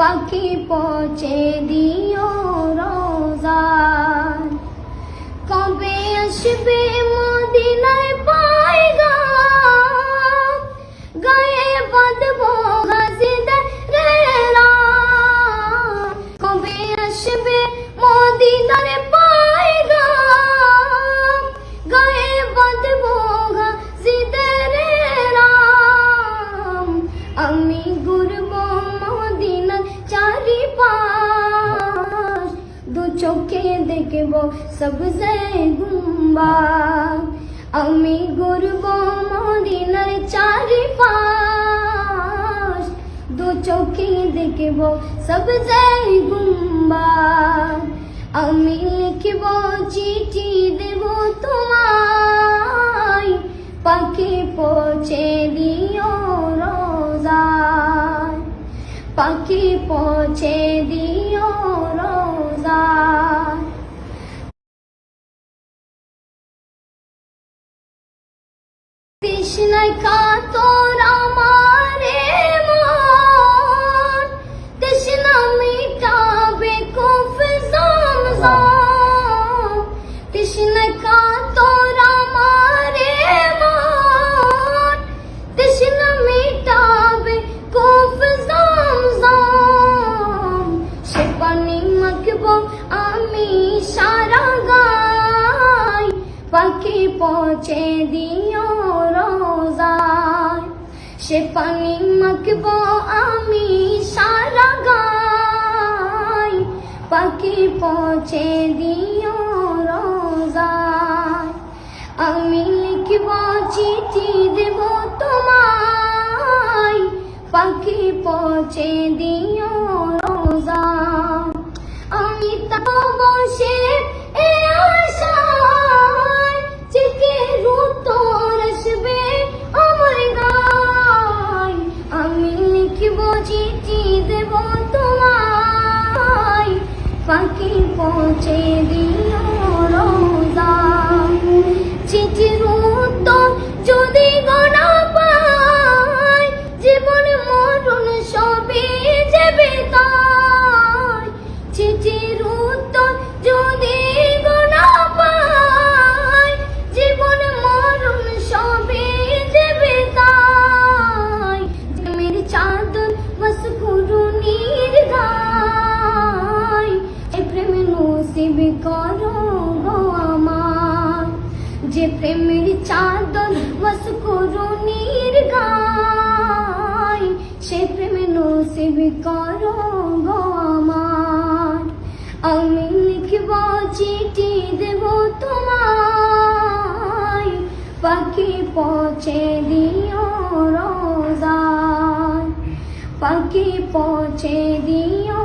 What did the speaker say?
পাখি পচে দিও রোজা কবে আসবে মদিনায় দেখব সবজে গুম্বা আমি ঘুরব মদিনার চারিপাশ দু চোখে দেখব সবজে গুম্বা আমি লিখব চিঠি দেব তোমায় পাখি পৌঁছে দিও রোজায় পাখি পৌঁছে দিও তৃষ্ণায় কাতর আমারে মন। তৃষ্ণা মিটাবে কুফ জমজম। তৃষ্ণায় কাতর আমারে মন। তৃষ্ণা মিটাবে কুফ জমজম। সে পানি মাখব আমি সারা গাই। পাখি পৌঁছে দিও সে পানি মাখব আমি সারা গাই। পাখি পৌঁছে দিও রোজায়। আমি লিখব চিঠি দেব তোমায়। পাখি পচে দিও পাখি পৌঁছে দিও রোজা। চিঠির করো গো আমার। যে প্রেমের চাদর বস করুণীর গায়, সে প্রেমে নসিব করো গো আমার। আমি লিখব চিঠি দেব তোমায়, পাখি পৌঁছে দিও রোজায় পাখি পৌঁছে দিও